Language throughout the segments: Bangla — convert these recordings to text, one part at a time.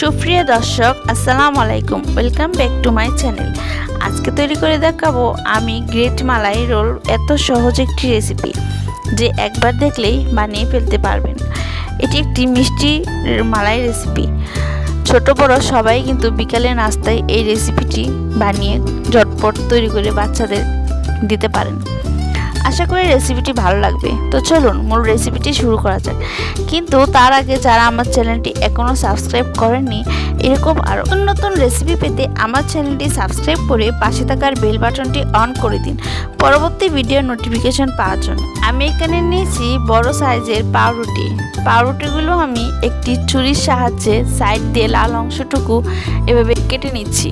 সুপ্রিয় দর্শক, আসসালামু আলাইকুম। Welcome back to my channel আজকে তৈরি করে দেখাবো আমি গ্রেট মালাই রোল এত সহজ একটি রেসিপি যে একবার দেখলেই বানিয়ে ফেলতে পারবেন। এটি একটি মিষ্টি মালাই রেসিপি ছোট বড় সবাই কিন্তু বিকালে নাস্তায় এই রেসিপিটি বানিয়ে ঝটপট তৈরি করে বাচ্চাদের দিতে পারেন। আশা করি রেসিপিটি ভালো লাগবে। তো চলুন মূল রেসিপিটি শুরু করা যাক। কিন্তু তার আগে যারা আমার চ্যানেলটি এখনও সাবস্ক্রাইব করেননি, এরকম আরও নতুন নতুন রেসিপি পেতে আমার চ্যানেলটি সাবস্ক্রাইব করে পাশে থাকার বেল বাটনটি অন করে দিন। পরবর্তী ভিডিও নোটিফিকেশন পাওয়ার জন্য। আমি এখানে নিয়েছি বড় সাইজের পাউরুটি। পাউরুটিগুলো আমি একটি ছুরির সাহায্যে সাইড দিয়ে লাল অংশটুকু এভাবে কেটে নিচ্ছি।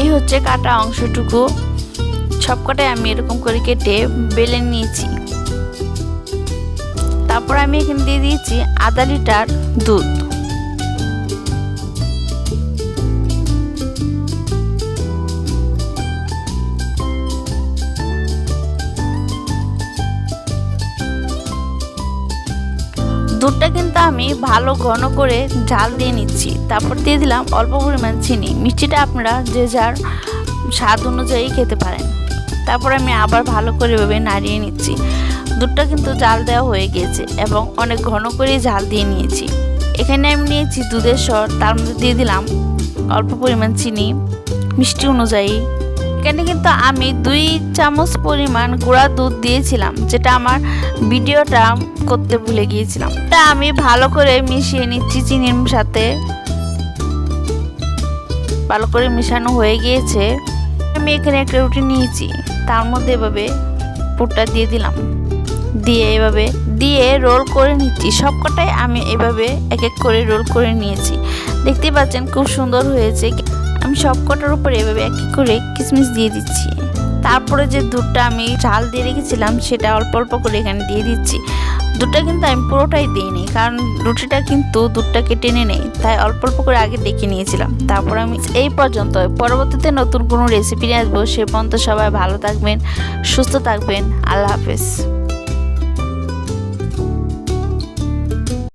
এই হচ্ছে কাটা অংশটুকু। সবকটাই আমি এরকম করে কেটে বেলে নিয়েছি। তারপর আমি এখানে দিয়ে দিয়েছি আধা লিটার দুধ। দুধটা কিন্তু আমি ভালো ঘন করে ঝাল দিয়ে নিচ্ছি। তারপর দিয়ে দিলাম অল্প পরিমাণ চিনি। মিষ্টিটা আপনারা যে যার স্বাদ অনুযায়ী খেতে পারেন। তারপর আমি আবার ভালো করে এভাবে নাড়িয়ে নিচ্ছি। দুধটা কিন্তু জাল দেওয়া হয়ে গিয়েছে এবং অনেক ঘন করে ঝাল দিয়ে নিয়েছি। এখানে আমি নিয়েছি দুধের স্বর তার মধ্যে দিয়ে দিলাম অল্প পরিমাণ চিনি। মিষ্টি অনুযায়ী এখানে কিন্তু আমি দুই চামচ পরিমাণ গুঁড়া দুধ দিয়েছিলাম, যেটা আমার ভিডিওটা করতে ভুলে গিয়েছিলাম। তা আমি ভালো করে মিশিয়ে নিচ্ছি চিনির সাথে। ভালো করে মিশানো হয়ে গিয়েছে। আমি এখানে একটা রুটি নিয়েছি, তার মধ্যে এভাবে পুরটা দিয়ে দিলাম। দিয়ে এভাবে, দিয়ে রোল করে নিচ্ছি। সবকটাই আমি এভাবে এক এক করে রোল করে নিয়েছি। দেখতে পাচ্ছেন খুব সুন্দর হয়েছে। আমি সবকটার উপরে এভাবে এক করে কিশমিশ দিয়ে দিচ্ছি। তারপরে যে দুধটা আমি চাল দিয়ে রেখেছিলাম, সেটা অল্প অল্প করে এখানে দিয়ে দিচ্ছি। দুধটা কিন্তু আমি পুরোটাই দিইনি, কারণ রুটিটা কিন্তু দুধটাকে টেনে নেই, তাই অল্প অল্প করে আগে ডেকে নিয়েছিলাম। তারপর আমি এই পর্যন্ত, পরবর্তীতে নতুন কোনো রেসিপি নিয়ে আসব, সে পর্যন্ত সবাই ভালো থাকবেন, সুস্থ থাকবেন, আল্লাহ হাফেজ।